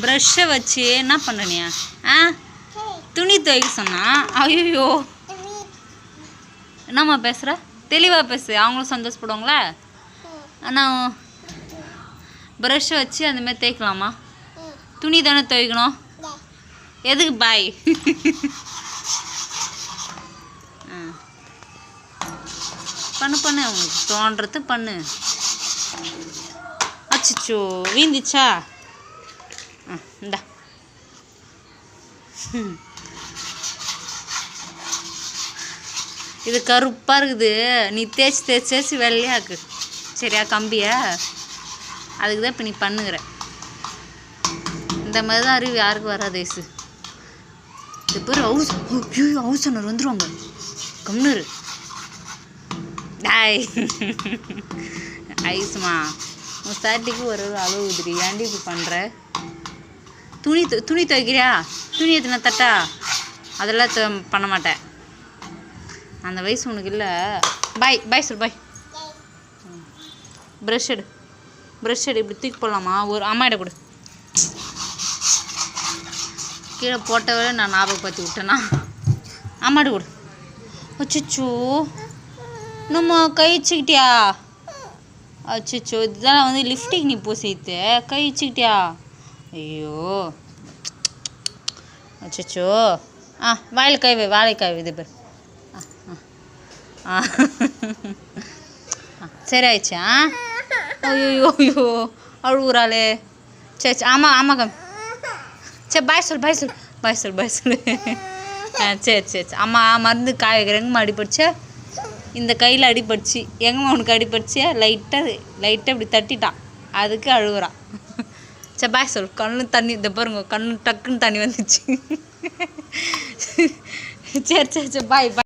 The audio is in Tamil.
ப்ரஷ்ஷை வச்சு என்ன பண்ணுனியா? ஆ? துணி துவைக்க சொன்னா? ஐயோ என்னம்மா பேசுகிற தெளிவாக பேசு. அவங்களும் சந்தோஷப்படுவாங்களா? ஆனால் ப்ரஷ்ஷை வச்சு அந்தமாதிரி தேய்க்கலாமா? துணி தானே துவைக்கணும்? எதுக்கு பாய்? ஆ. பண்ணு பண்ணு. அவங்களுக்கு தோன்றது பண்ணு. அச்சிச்சோ. வீந்துச்சா? ஆ இந்தா. இது கருப்பாக இருக்குது. நீ தேய்ச்சி தேய்ச்சி தேய்ச்சி வெள்ளையாக்கு சரியா கம்பியை? அதுக்கு தான் இப்போ நீ பண்ணுகிற. இந்த மாதிரி தான் அறிவு யாருக்கு வராது ஏசு? இது பேர் ஹவுஸ் ஐயோ ஹவுஸ் ஓனர் வந்துருவாங்க. கம்னரு டாய். ஐஸ்மா உன் சாட்டிக்கு ஒரு ஒரு அளவு உதிரி. ஏன்டி இப்படி பண்ணுற துணி துணி துவைக்கிறியா? துணி எத்தனை தட்டா? அதெல்லாம் பண்ண மாட்டேன். அந்த வயசு உனக்கு இல்லை. பாய் பாய் சொல் பாய். ப்ரஷ் எடு. ப்ரஷ் எடு. இப்படி தூக்கி போடலாமா? ஒரு அம்மாயிட கொடு. கீழே போட்டவரை நான் ஞாபகப்படுத்தி விட்டேனா? அம்மாடு கொடு. அச்சோ நம்ம கை வச்சுக்கிட்டியா? அச்சோ இதுதான் வந்து லிஃப்டிங் நீ பூசித்து கை வச்சுக்கிட்டியா? ஐயோ. அச்சோ ஆ வாயில் கை வாழைக்காய் இது பேர். ஆ ஆ. ஆ. சரி ஆயிடுச்சா ஐயோ ஐயோ. அழுகுறாளே சரி சரி ஆமாம் ஆமாம் கம். சரி பாய் சொல் பாய் சொல் பாய் சொல் பாய் சொல் ஆ சரி சரி சரி. அம்மா மருந்து காய வைக்கிறேங்கம்மா அடிபடிச்சா இந்த கையில் அடிபடிச்சு எங்கம்மா உனக்கு அடிபடிச்சியா லைட்டாக லைட்டாக இப்படி தட்டிட்டான். அதுக்கு அழுகுறான் சரி பாய் சொல் கண்ணு தண்ணி இந்த பாருங்க கண்ணு டக்குன்னு தண்ணி வந்துச்சு. சரி சரி சரி பாய் பாய்